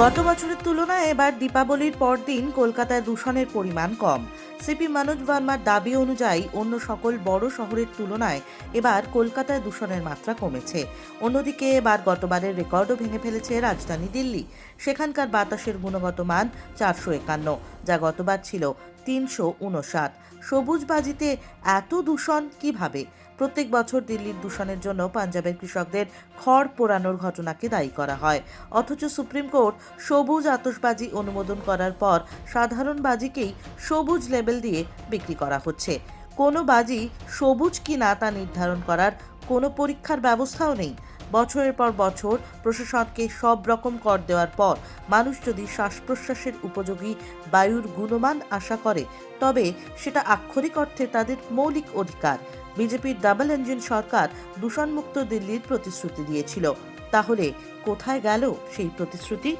গত বছরের তুলনায় এবার দীপাবলির পরদিন কলকাতায় দূষণের পরিমাণ কম। সিপি মনোজ ভার্মার দাবি অনুযায়ী অন্য সকল বড় শহরের তুলনায় এবার কলকাতায় দূষণের মাত্রা কমেছে। অন্যদিকে এবার গতবারের রেকর্ডও ভেঙে ফেলেছে রাজধানী দিল্লি। সেখানকার বাতাসের গুণগত মান চারশো একান্ন, যা গতবার ছিল তিনশো উনষাট। সবুজ বাজিতে এত দূষণ কীভাবে? প্রত্যেক বছর দিল্লির দূষণের জন্য পাঞ্জাবের কৃষকদের খড় পোড়ানোর ঘটনাকে দায়ী করা হয়। অথচ সুপ্রিম কোর্ট সবুজ আতশবাজি অনুমোদন করার পর সাধারণ বাজিকেই সবুজ লেবেল দিয়ে বিক্রি করা হচ্ছে। কোনো বাজি সবুজ কি না তা নির্ধারণ করার কোনো পরীক্ষার ব্যবস্থাও নেই। বছরের পর বছর প্রশাসনকে সব রকম কর দেওয়ার পর মানুষ যদি শ্বাস প্রশ্বাসের উপযোগী বায়ুর গুণমান আশা করে, তবে সেটা আক্ষরিক অর্থে তাদের মৌলিক অধিকার। বিজেপির ডাবল ইঞ্জিন সরকার দূষণমুক্ত দিল্লির প্রতিশ্রুতি দিয়েছিল। তাহলে কোথায় গেল সেই প্রতিশ্রুতি?